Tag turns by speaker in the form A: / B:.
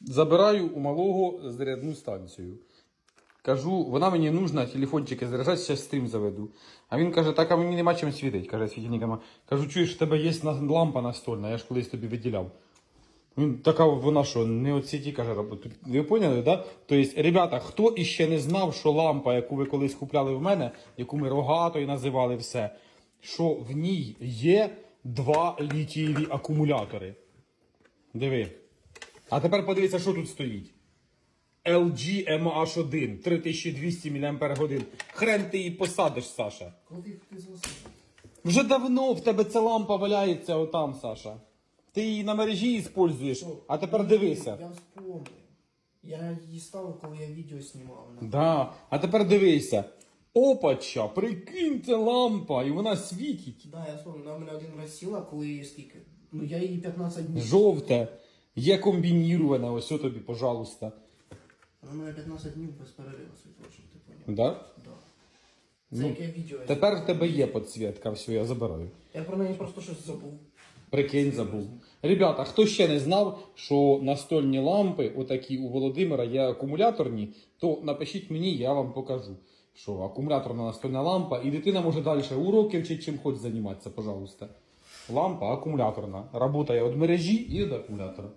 A: Забираю у малого зарядну станцію. Кажу, вона мені нужна, телефончики заряджати, зараз стрім заведу. А він каже, так а мені нема чим світить, каже світильниками. Кажу, чуєш, в тебе є лампа настольна, я ж колись тобі виділяв. Він така вона що, не от ті каже. Ви поняли, да? Тобто, ребята, хто іще не знав, що лампа, яку ви колись купляли в мене, яку ми рогатою називали все, що в ній є два літієві акумулятори. Диви. А тепер подивіться, що тут стоїть. LG MH1 3200 мАч. Хрен ти її посадиш, Саша.
B: Коли ти зустрів?
A: Вже давно в тебе ця лампа валяється отам, Саша. Ти її на мережі іспользуєш, а тепер дивися.
B: Я вспомнив. Я її ставив, коли я відео знімав.
A: Да. А тепер дивися. Опача, прикинь, це лампа, і вона світить.
B: Да, я вспомнив, вона мене один раз сіла, коли її скільки. Ну я її 15 днів.
A: Жовте. Є комбініроване, ось о тобі, пожалуйста.
B: Вона в мене 15 днів без перериву світила, щоб ти поняв.
A: Да?
B: Да. Це
A: Ну,
B: яке відео. я
A: Тепер в тебе є підсвітка, все, я забираю.
B: Я про неї просто щось забув.
A: Прикинь, забув. Ребята, хто ще не знав, що настольні лампи, отакі у Володимира, є акумуляторні, то напишіть мені, я вам покажу. Що акумуляторна настольна лампа, і дитина може далі уроки вчить, чим хоче займатися, пожалуйста. Лампа акумуляторна. Работає від мережі і від акумулятора.